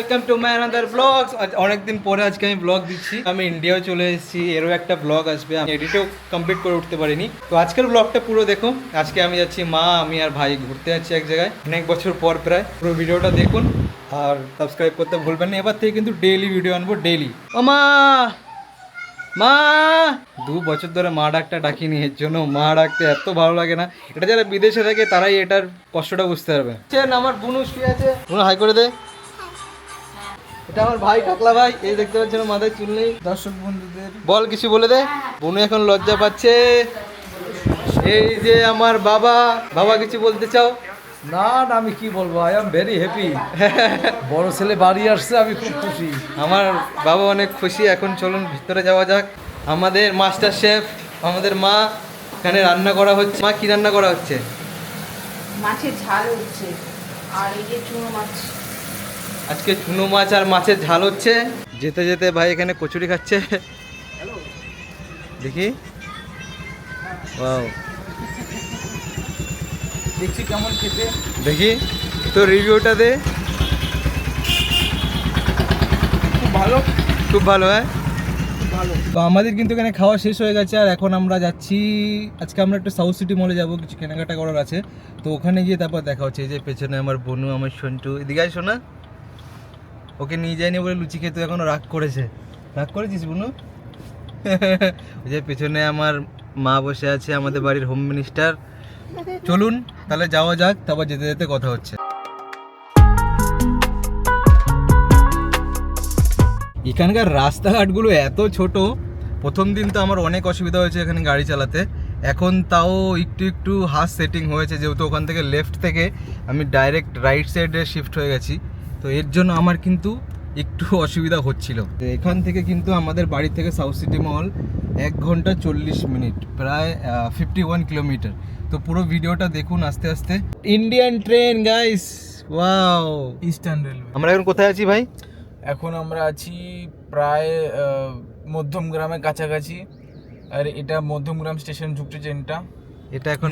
Welcome to my another blogs অনেকদিন পরে আজকে আমি ব্লগ দিচ্ছি। আমি ইন্ডিয়াও চলে এসেছি, এরও একটা ব্লগ আসবে। আমি এডিটেও কমপ্লিট করে উঠতে পারিনি। তো আজকের ব্লগটা পুরো দেখো আজকে আমি যাচ্ছি, মা, আমি আর ভাই ঘুরতে যাচ্ছি এক জায়গায়। অনেক বছর পর প্রায়। পুরো ভিডিওটা দেখুন। আর সাবস্ক্রাইব করতে ভুলবেন না। এবার থেকে কিন্তু ডেইলি ভিডিও আনব ডেইলি মা! মা! দু বছর ধরে মা ডাকটা ডাকিনি। এর জন্য মা ডাকতে এত ভালো লাগে না। এটা যারা বিদেশে থাকে, তারাই এটার কষ্টটা বুঝতে পারবে। আমার বুনু শুয়ে আছে। হাই করে দে। এটা আমার ভাই টাকলা ভাই এই দেখতে পাচ্ছেন মাথায় চুল নেই। দর্শক বন্ধুদের। বল কিছু বলে দে। বুনু এখন লজ্জা পাচ্ছে। এই যে আমার বাবা বাবা কিছু বলতে চাও? না না আমি কি বলব? আই এম ভেরি হ্যাপি বড় ছেলে বাড়ি আসছে আমি খুব খুশি। আমার বাবা অনেক খুশি এখন চলুন ভিতরে যাওয়া যাক। আমাদের মাস্টার শেফ আমাদের মা এখানে রান্না করা হচ্ছে। মা কি রান্না করা হচ্ছে? মাছের ঝাল হচ্ছে। আর এই যে চুনো মাছ আজকে চুনো মাছ আর মাছের ঝাল হচ্ছে। যেতে যেতে ভাই এখানে কচুরি খাচ্ছে। দেখি। দেখছি কেমন খেতে। দেখি। তো রিভিউটা দে। খুব ভালো। খুব ভালো হ্যাঁ? ভালো। তো আমাদের কিন্তু এখানে খাওয়া শেষ হয়ে গেছে আর এখন আমরা যাচ্ছি। আজকে আমরা একটু সাউথ সিটি মলে যাব কিছু কেনাকাটা করার আছে। তো ওখানে গিয়ে তারপর দেখা হচ্ছে এই যে পেছনে আমার বনু আমার সন্টু এদিকে শোনা ওকে নিয়ে যায়নি বলে লুচি খেতে এখনও রাগ করেছে। রাগ করেছিস বনু? যে পেছনে আমার মা বসে আছে, আমাদের বাড়ির হোম মিনিস্টার চলুন, তাহলে যাওয়া যাক, তারপর যেতে যেতে কথা হচ্ছে। এখানকার রাস্তাঘাটগুলো এত ছোট, প্রথম দিন তো আমার অনেক অসুবিধা হয়েছে এখানে গাড়ি চালাতে। এখন তাও একটু একটু হাস সেটিং হয়েছে, যেহেতু ওখান থেকে লেফট থেকে আমি ডাইরেক্ট রাইট সাইডে শিফট হয়ে গেছি। তো এর জন্য আমার কিন্তু একটু অসুবিধা হচ্ছিল। তো এখান থেকে কিন্তু আমাদের বাড়ি থেকে সাউথ সিটি মল এক ঘণ্টা চল্লিশ মিনিট প্রায় ফিফটি ওয়ান কিলোমিটার তো পুরো ভিডিওটা দেখুন আস্তে আস্তে। Indian train guys wow Eastern Railway আমরা এখন কোথায় আছি ভাই? এখন আমরা আছি প্রায় আহ, মধ্যমগ্রামের কাছাকাছি। আর এটা মধ্যমগ্রাম স্টেশন ঢুকছে ট্রেনটা এটা এখন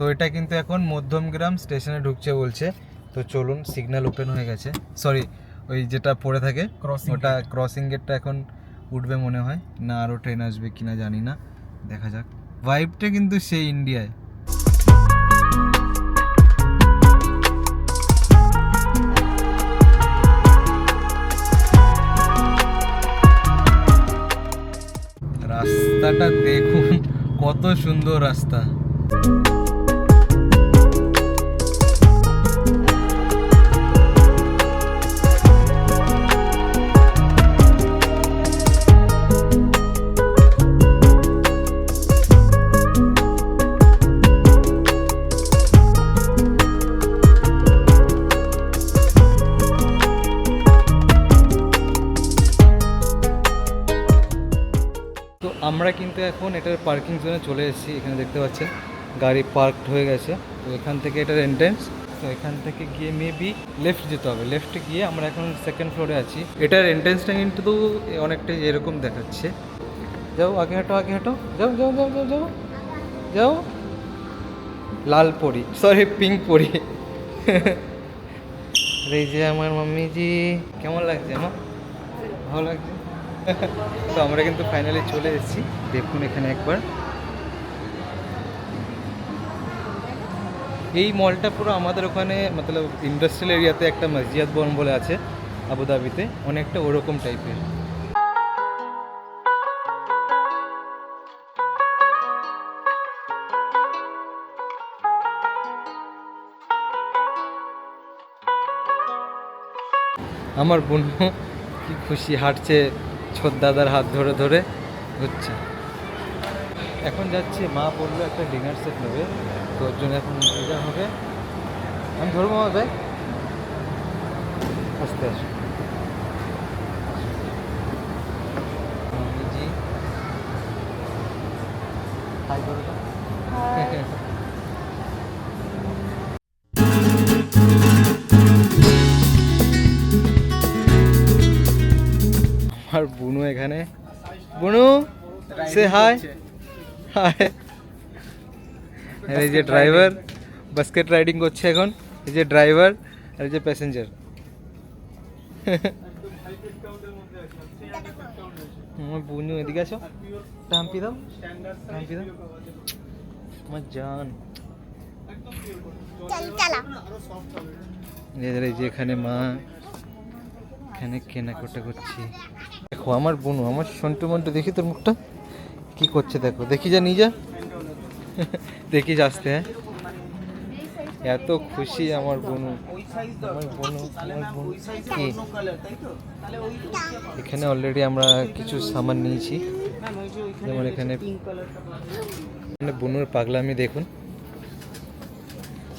তো এটা কিন্তু এখন মধ্যমগ্রাম স্টেশনে ঢুকছে বলছে। তো চলুন সিগন্যাল ওপেন হয়ে গেছে। সরি ওই যেটা পড়ে থাকে ওটা ক্রসিং গেটটা এখন উঠবে মনে হয়। না আরও ট্রেন আসবে কিনা জানি না। দেখা যাক। ভাইবটা কিন্তু সেই ইন্ডিয়ায় রাস্তাটা দেখুন কত সুন্দর রাস্তা। এখন এটার পার্কিং জোনে চলে এসেছি, এখানে দেখতে পাচ্ছেন, গাড়ি পার্কড হয়ে গেছে। তো এখান থেকে এটার এন্ট্রেন্স তো এখান থেকে গিয়ে মেবি লেফট যেতে হবে। লেফটে গিয়ে আমরা এখন সেকেন্ড ফ্লোরে আছি। এটার এন্ট্রেন্সটা কিন্তু অনেকটাই এরকম দেখাচ্ছে। যাও, আগে হাঁটো আগে হাঁটো। যাও যাও যাও যাও যাও। যাও। লাল পরি সরি পিঙ্ক পরি। এই যে আমার মাম্মিজি, কেমন লাগছে আমার ভালো লাগছে? তো আমরা কিন্তু ফাইনালি চলে এসেছি। দেখুন এখানে একবার। এই মলটা পুরো আমাদের ওখানে মতলব ইন্ডাস্ট্রিয়াল এরিয়াতে একটা মসজিদ বন বলে আছে, আবুধাবিতে। অনেকটা ওরকম টাইপের আমার বোন কি খুশি, হাঁটছে। ছোট দাদার হাত ধরে ধরে হচ্ছে। এখন যাচ্ছি মা বলল একটা ডিনার সেট নেবে তো ওর জন্য এখন পূজা হবে। আমি ধরবো হবে আস্তে আসো হাই করো সে হাই হাই এই যে ড্রাইভার বাস্কেট রাইডিং করছে এখন। এই যে ড্রাইভার আর এই যে প্যাসেঞ্জার আমার বুনু এদিকে আসো। টাম্পি দাও। টাম্পি দাও। আমার জান। এদের এই যে এখানে মা এখানে কেনাকাটা করছি। দেখো আমার বোনু আমার সন্টু মন্টু দেখি তোর মুখটা। কি করছে দেখো? দেখি যা যা দেখি আসতে হ্যাঁ। এত খুশি আমার বোনু। আমার বোনু বোনু। কি? এখানে অলরেডি আমরা কিছু সামান নিয়েছি। যেমন এখানে এখানে বুনুর পাগলামি দেখুন।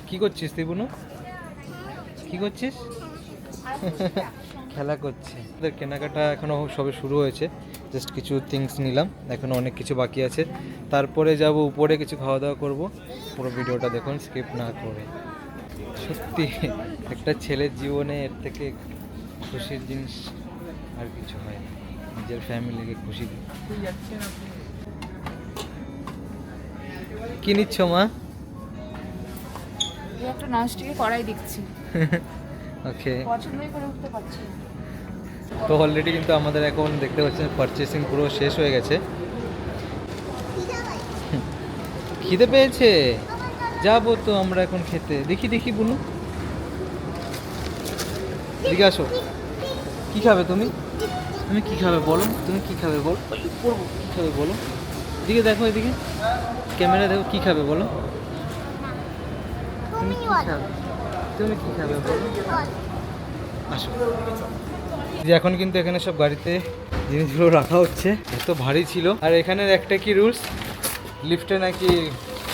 কি করছিস তুই বুনু? কি করছিস? খেলা করছে। ওদের কেনাকাটা এখনও সবে শুরু হয়েছে। জাস্ট কিছু থিংস নিলাম। এখনও অনেক কিছু বাকি আছে। তারপরে যাব উপরে কিছু খাওয়া দাওয়া করব। পুরো ভিডিওটা দেখুন স্কিপ না করে। সত্যি একটা ছেলের জীবনে এর থেকে খুশির জিনিস আর কিছু হয় না। নিজের ফ্যামিলিকে খুশি। কি নিচ্ছ মা? একটা ননস্টিকে কড়াই দেখছি। ওকে পছন্দই করে উঠতে পারছি না। তো অলরেডি কিন্তু আমাদের এখন দেখতে পাচ্ছেন পারচেসিং পুরো শেষ হয়ে গেছে। খিদে পেয়েছে? যাব তো আমরা এখন খেতে। দেখি দেখি বুনু। এদিকে আসো। কী খাবে তুমি? তুমি কী খাবে বলো? তুমি কী খাবে বলো? পড়ব কি খাবে বলো? এদিকে দেখো, এদিকে। ক্যামেরা দেখো, কী খাবে বলো? তুমি কী খাবে? তুমি কী খাবে বলো? আসো। যে এখন কিন্তু এখানে সব গাড়িতে জিনিসগুলো রাখা হচ্ছে। এত ভারী ছিল। আর এখানের একটা কি রুলস লিফটে নাকি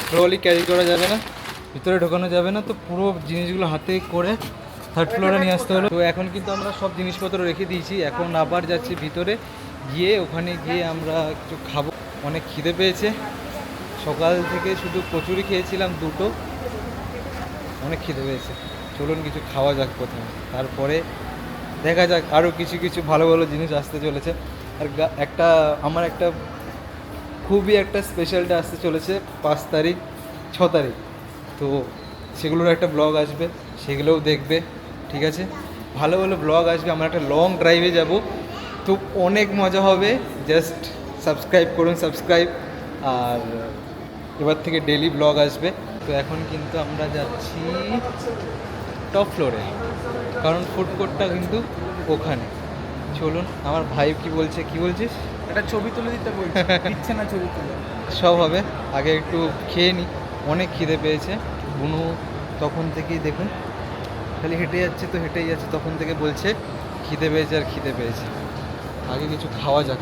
ট্রলি ক্যারি করা যাবে না, ভিতরে ঢোকানো যাবে না, তো পুরো জিনিসগুলো হাতে করে থার্ড ফ্লোরে নিয়ে আসতে হলো। তো এখন কিন্তু আমরা সব জিনিসপত্র রেখে দিয়েছি। এখন আবার যাচ্ছি ভিতরে গিয়ে, ওখানে গিয়ে আমরা একটু খাব। অনেক খিদে পেয়েছে। সকাল থেকে শুধু কচুরি খেয়েছিলাম দুটো। অনেক খিদে পেয়েছে। চলুন কিছু খাওয়া যাক প্রথমে। তারপরে দেখা যাক আরও কিছু কিছু ভালো ভালো জিনিস আসতে চলেছে। আর একটা, আমার একটা খুবই একটা স্পেশালটা আসতে চলেছে পাঁচ তারিখ, ছ তারিখ। তো সেগুলোর একটা ব্লগ আসবে, সেগুলোও দেখবে, ঠিক আছে? ভালো ভালো ব্লগ আসবে, আমরা একটা লং ড্রাইভে যাব। তো অনেক মজা হবে জাস্ট সাবস্ক্রাইব করুন সাবস্ক্রাইব আর এবার থেকে ডেলি ব্লগ আসবে। তো এখন কিন্তু আমরা যাচ্ছি টপ ফ্লোরে কারণ ফুড কোর্টটা কিন্তু ওখানে। চলুন আমার ভাই কি বলছে কি বলছিস? একটা ছবি তুলে দিতে বলছি। দিচ্ছে না ছবি তুলে। সব হবে। আগে একটু খেয়ে নিই অনেক খিদে পেয়েছে। বুনু তখন থেকেই দেখুন। খালি হেঁটে যাচ্ছে তো হেঁটেই যাচ্ছে। তখন থেকে বলছে খিদে পেয়েছে আর খিদে পেয়েছে। আগে কিছু খাওয়া যাক।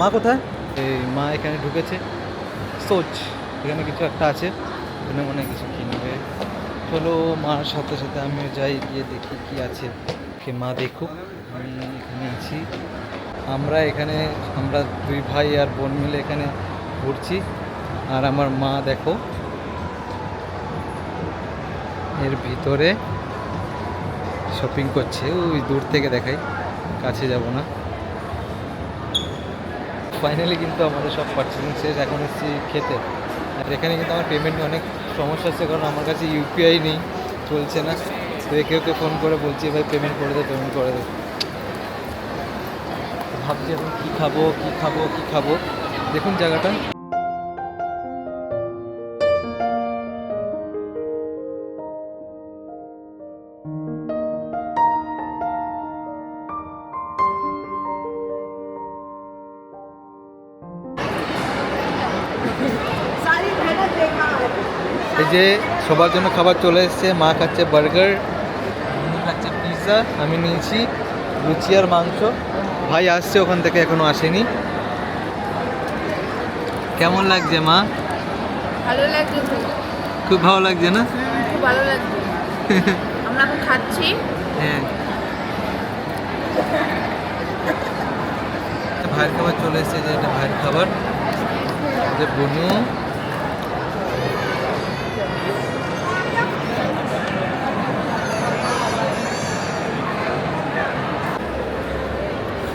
মা কোথায়? এই মা এখানে ঢুকেছে। সোচ এখানে কিছু একটা আছে। এখানে মনে কিছু কিনবে চলো মার সাথে সাথে আমিও যাই, গিয়ে দেখি কি আছে। কে মা দেখুক, আমি এখানে আছি। আমরা এখানে, আমরা দুই ভাই আর বোন মিলে এখানে ঘুরছি। আর আমার মা দেখো, এর ভিতরে শপিং করছে। ওই দূর থেকে দেখাই, কাছে যাব না। ফাইনালি কিন্তু আমাদের সব পার্চেসিং শেষ, এখন এসেছি খেতে। আর এখানে কিন্তু আমার পেমেন্ট অনেক সমস্যা হচ্ছে, কারণ আমার কাছে ইউপিআই নেই, চলছে না। তো একে ওকে ফোন করে বলছি, ভাই পেমেন্ট করে দে পেমেন্ট করে দে। ভাবছি এখন কী খাব কী খাব কী খাব। দেখুন জায়গাটা। এই যে সবার জন্য খাবার চলে এসেছে মা খাচ্ছে বার্গার খাচ্ছে পিৎজা আমি নিয়েছি লুচি আর মাংস। ভাই আসছে ওখান থেকে এখনও আসেনি। কেমন লাগছে মা? ভালো লাগছে খুব ভালো লাগছে না? খুব ভালো লাগছে। আমরা এখন খাচ্ছি। হ্যাঁ। ভাইয়ের খাবার চলে এসেছে যে এটা ভাইয়ের খাবার। যে বনু।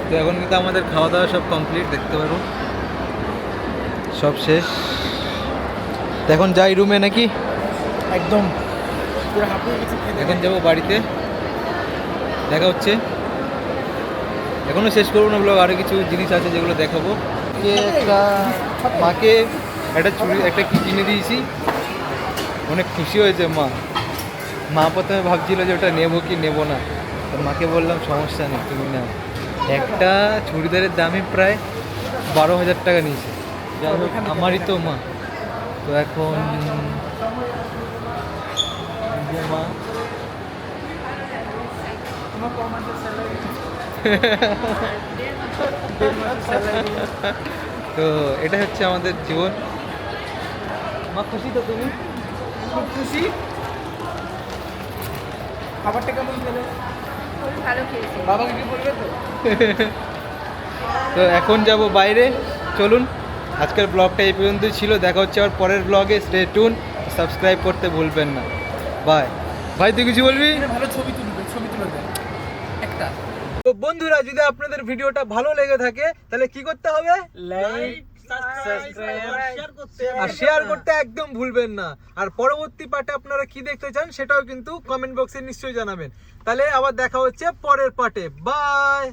তো এখন কিন্তু আমাদের খাওয়া দাওয়া সব কমপ্লিট দেখতে পারো। সব শেষ। তো এখন যাই রুমে নাকি? একদম। এখন যাব বাড়িতে। দেখা হচ্ছে। এখনও শেষ করব না ব্লগ আরও কিছু জিনিস আছে যেগুলো দেখাবো। কে একটা মাকে একটা চুড়ি একটা কি কিনে দিয়েছি। অনেক খুশি হয়েছে মা। মা প্রথমে ভাবছিল যে ওটা নেব কি নেব না। তো মাকে বললাম সমস্যা নেই তুমি নাও। একটা চুড়িদারের দামই প্রায় বারো হাজার টাকা নিয়েছে। যাই হোক আমারই তো মা। তো এখন মা। তো এটা হচ্ছে আমাদের জীবন। মা খুশি তো তুমি? খুব খুশি। খাবারটা কেমন খেলে খুবই ভালো খেয়েছে বাবাকে কি বলবে তো? তো এখন যাব বাইরে। চলুন আজকের ব্লগটা এই পর্যন্তই ছিল। দেখা হচ্ছে আবার পরের ব্লগে। স্টে টুন সাবস্ক্রাইব করতে ভুলবেন না। বাই ভাই তুই কিছু বলবি? ভালো ছবি তুলবে ছবি তুলে দেয়। একটা। তো বন্ধুরা যদি আপনাদের ভিডিওটা ভালো লেগে থাকে তাহলে কি করতে হবে? লাইক আর শেয়ার করতে একদম ভুলবেন না। আর পরবর্তী পার্টে আপনারা কি দেখতে চান সেটাও কিন্তু কমেন্ট বক্সে নিশ্চয়ই জানাবেন। তাহলে আবার দেখা হচ্ছে পরের পার্টে। বাই